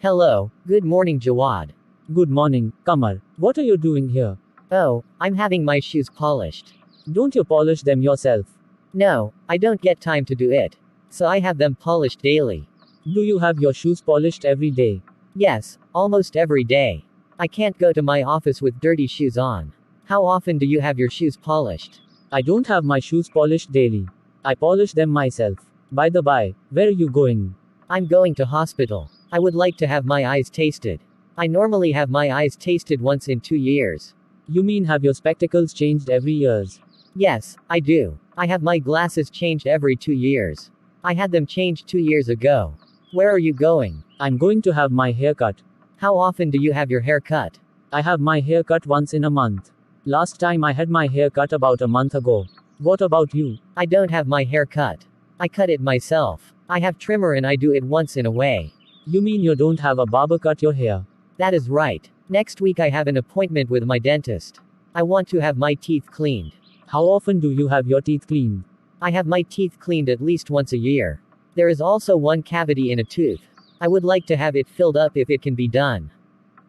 Hello, good morning, Jawad. Good morning, Kamal. What are you doing here? Oh, I'm having my shoes polished. Don't you polish them yourself? No, I don't get time to do it. So I have them polished daily. Do you have your shoes polished every day? Yes, almost every day. I can't go to my office with dirty shoes on. How often do you have your shoes polished? I don't have my shoes polished daily. I polish them myself. By the by, where are you going? I'm going to hospital. I would like to have my eyes tasted. I normally have my eyes tasted once in two years. You mean have your spectacles changed every years? Yes, I do. I have my glasses changed every two years. I had them changed two years ago. Where are you going? I'm going to have my hair cut. How often do you have your hair cut? I have my hair cut once in a month. Last time I had my hair cut about a month ago. What about you? I don't have my hair cut. I cut it myself. I have trimmer and I do it once in a way. You mean you don't have a barber cut your hair? That is right. Next week I have an appointment with my dentist. I want to have my teeth cleaned. How often do you have your teeth cleaned? I have my teeth cleaned at least once a year. There is also one cavity in a tooth. I would like to have it filled up if it can be done.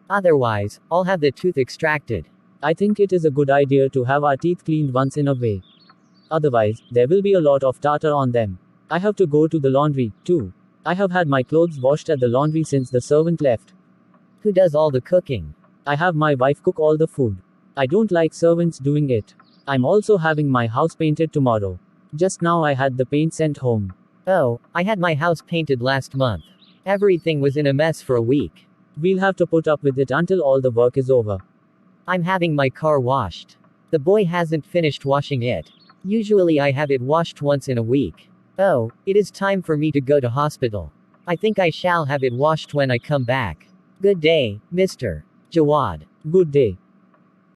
Otherwise, I'll have the tooth extracted. I think it is a good idea to have our teeth cleaned once in a way. Otherwise, there will be a lot of tartar on them. I have to go to the laundry, too. I have had my clothes washed at the laundry since the servant left. Who does all the cooking? I have my wife cook all the food. I don't like servants doing it. I'm also having my house painted tomorrow. Just now I had the paint sent home. Oh, I had my house painted last month. Everything was in a mess for a week. We'll have to put up with it until all the work is over. I'm having my car washed. The boy hasn't finished washing it. Usually I have it washed once in a week. Oh, it is time for me to go to hospital. I think I shall have it washed when I come back. Good day, Mr. Jawad. Good day.